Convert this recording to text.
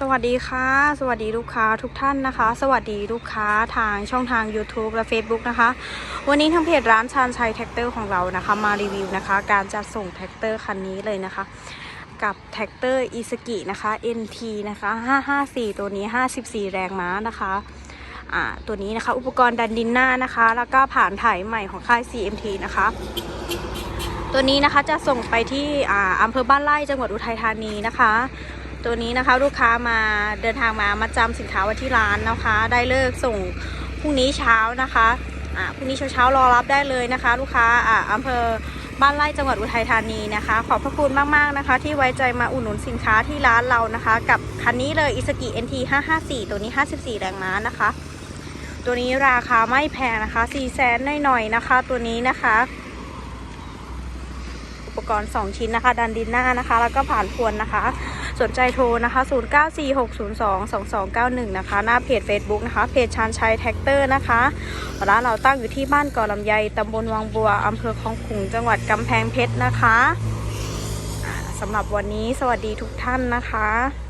สวัสดีค่ะ สวัสดีลูกค้าทุกท่านนะคะ สวัสดีลูกค้าทางช่องทาง YouTube และ Facebook นะคะ วันนี้ทางเพจร้านชานชัยแท็กเตอร์ของเรานะคะ มารีวิวนะคะ การจัดส่งแท็กเตอร์คันนี้เลยนะคะ กับแท็กเตอร์อิสกินะคะ NT นะคะ 554 ตัวนี้ 54 แรงม้านะคะอ่าตัวนี้นะคะ อุปกรณ์ดันดินหน้านะคะ แล้วก็ผ่านถ่ายใหม่ของค่าย CMT นะคะตัวนี้นะคะจะส่งไปที่อ่าอำเภอบ้านไร่จังหวัดอุทัยธานีนะคะ ตัวนี้นะคะลูกค้ามาเดินทางมามาจำสินค้าไว้ที่ร้านนะคะ ได้เลิกส่งพรุ่งนี้เช้านะคะอ่าพรุ่งนี้เช้าเช้าๆรอรับได้เลยนะคะ ลูกค้าอ่าอำเภอบ้านไร่จังหวัดอุทัยธานีนะคะ ขอบพระคุณมากๆนะคะ ที่ไว้ใจมาอุดหนุนสินค้าที่ร้านเรานะคะ กับคันนี้เลยอิสกิ NT 554 ตัวนี้ 54 แรงม้านะคะ ตัวนี้ราคาไม่แพงนะคะ4แสนหน่อยๆนะคะ ตัวนี้นะคะ อุปกรณ์ 2 ชิ้นนะคะ ดันดินหน้านะคะ แล้วก็ผ่านพวนนะคะ สนใจโทรนะคะ 0946022291 นะคะ หน้าเพจ Facebook นะคะ เพจชานชัยแท็กเตอร์นะคะ ร้านเราตั้งอยู่ที่บ้านกอลำไยตำบลวังบัวอำเภอคลองขุงจังหวัดกำแพงเพชรนะคะสำหรับวันนี้สวัสดีทุกท่านนะคะ